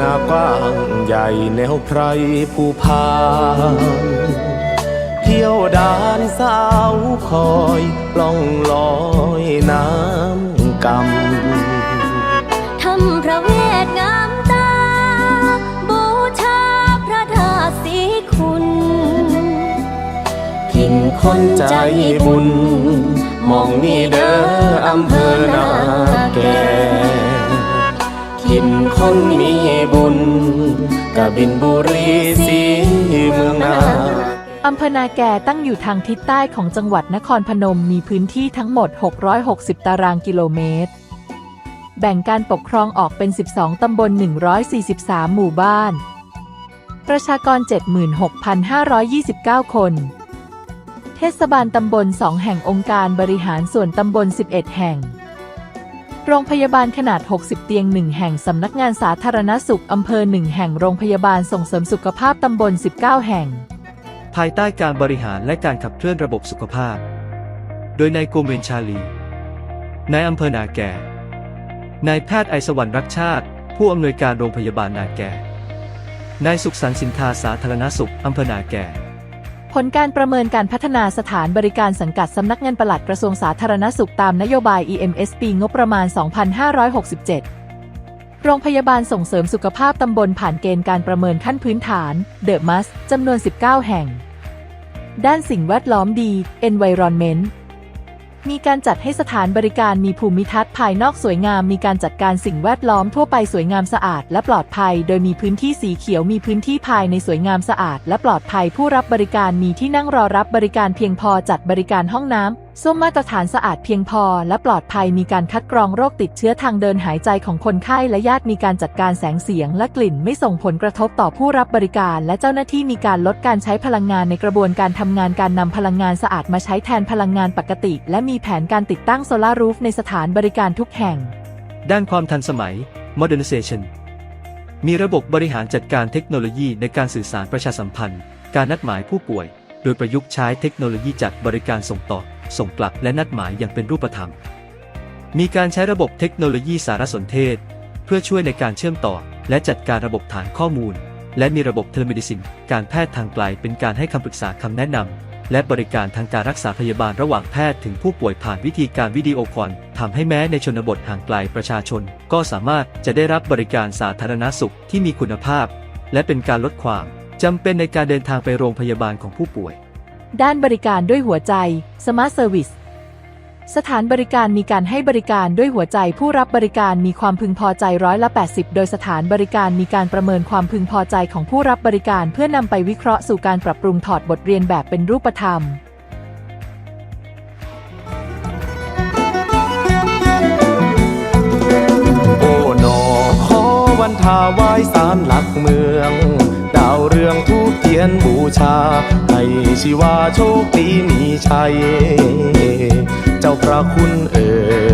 นากว้างใหญ่แนวไพรผู้พานเที่ยวดานสาวคอยล่องลอยน้ำกำทำพระเวทงามตา บูชาพระธาตุสีคุณถิ่นคนใจบุญ มองนี่เด้ออำเภอนาแก่ คนมีบุญกะบินบุรีสีเมืองนาอำเภอนาแก่ตั้งอยู่ทางทิศใต้ของจังหวัดนครพนมมีพื้นที่ทั้งหมด 660 ตารางกิโลเมตร แบ่งการปกครองออกเป็น 12 ตำบล 143 หมู่บ้าน ประชากร 76,529 คน เทศบาลตำบล 2 แห่งองค์การบริหารส่วนตำบล 11 แห่ง โรงพยาบาลขนาด 60 เตียง 1 แห่ง สำนักงานสาธารณสุข อำเภอ 1 แห่ง โรงพยาบาลส่งเสริมสุขภาพตำบล 19 แห่ง ภายใต้การบริหารและการขับเคลื่อนระบบสุขภาพ โดยนายโกเมนชาลี นายอำเภอนาแก่ นายแพทย์ไอสวรรค์รักชาติ ผู้อำนวยการโรงพยาบาลนาแก่ นายสุขสันต์สินทาสาธารณสุข อำเภอนาแก่ ผลการประเมินการพัฒนาสถานบริการสังกัดสำนักงานปลัดกระทรวงสาธารณสุขตามนโยบาย EMSP งบประมาณ 2567 โรงพยาบาลส่งเสริมสุขภาพตำบลผ่านเกณฑ์การประเมินขั้นพื้นฐาน The MUS จำนวน 19 แห่ง ด้านสิ่งแวดล้อมดี Environment มีการจัดให้สถานบริการมีภูมิทัศน์ภายนอกสวยงาม มีการจัดการสิ่งแวดล้อมทั่วไปสวยงามสะอาดและปลอดภัย โดยมีพื้นที่สีเขียวมีพื้นที่ภายในสวยงามสะอาดและปลอดภัยผู้รับบริการมีที่นั่งรอรับบริการเพียงพอจัดบริการห้องน้ำส้วมมาตรฐานสะอาดเพียงพอและปลอดภัยมีการคัดกรองโรคติดเชื้อทางเดินหายใจของคนไข้และญาติมีการจัดการแสงเสียงและกลิ่นไม่ส่งผลกระทบต่อผู้รับบริการ และเจ้าหน้าที่มีการลดการใช้พลังงานในกระบวนการทำงานการนำพลังงานสะอาดมาใช้แทนพลังงานปกติ และมีแผนการติดตั้งโซลารูฟในสถานบริการทุกแห่ง ด้านความทันสมัย modernization มีระบบบริหารจัดการเทคโนโลยีในการสื่อสารประชาสัมพันธ์ การนัดหมายผู้ป่วย โดยประยุกต์ใช้เทคโนโลยีจัดบริการส่งต่อ ส่งกลับและนัดหมายอย่างเป็นรูปธรรม มีการใช้ระบบเทคโนโลยีสารสนเทศ เพื่อช่วยในการเชื่อมต่อ และจัดการระบบฐานข้อมูล และมีระบบเทเลเมดิซิน การแพทย์ทางไกลเป็นการให้คำปรึกษาคำแนะนำและบริการทางการรักษาพยาบาลระหว่างแพทย์ถึงผู้ป่วยผ่านวิธีการวิดีโอคอลทำให้แม้ในชนบทห่างไกลประชาชน ก็สามารถจะได้รับบริการสาธารณสุขที่มีคุณภาพ และเป็นการลดความจำเป็นในการเดินทางไปโรงพยาบาลของผู้ป่วย ด้านบริการด้วยหัวใจ Smart Service สถานบริการมีการให้บริการด้วยหัวใจผู้รับบริการมีความพึงพอใจร้อยละ 80 โดยสถานบริการมีการประเมินความพึงพอใจของผู้รับบริการเพื่อนำไปวิเคราะห์สู่การปรับปรุงถอดบทเรียนแบบเป็นรูปธรรมโอ้หนอขอวันทาไว้สารห ยนบูชา ให้ชีวาโชคดีมีชัย เจ้าพระคุณเอ๋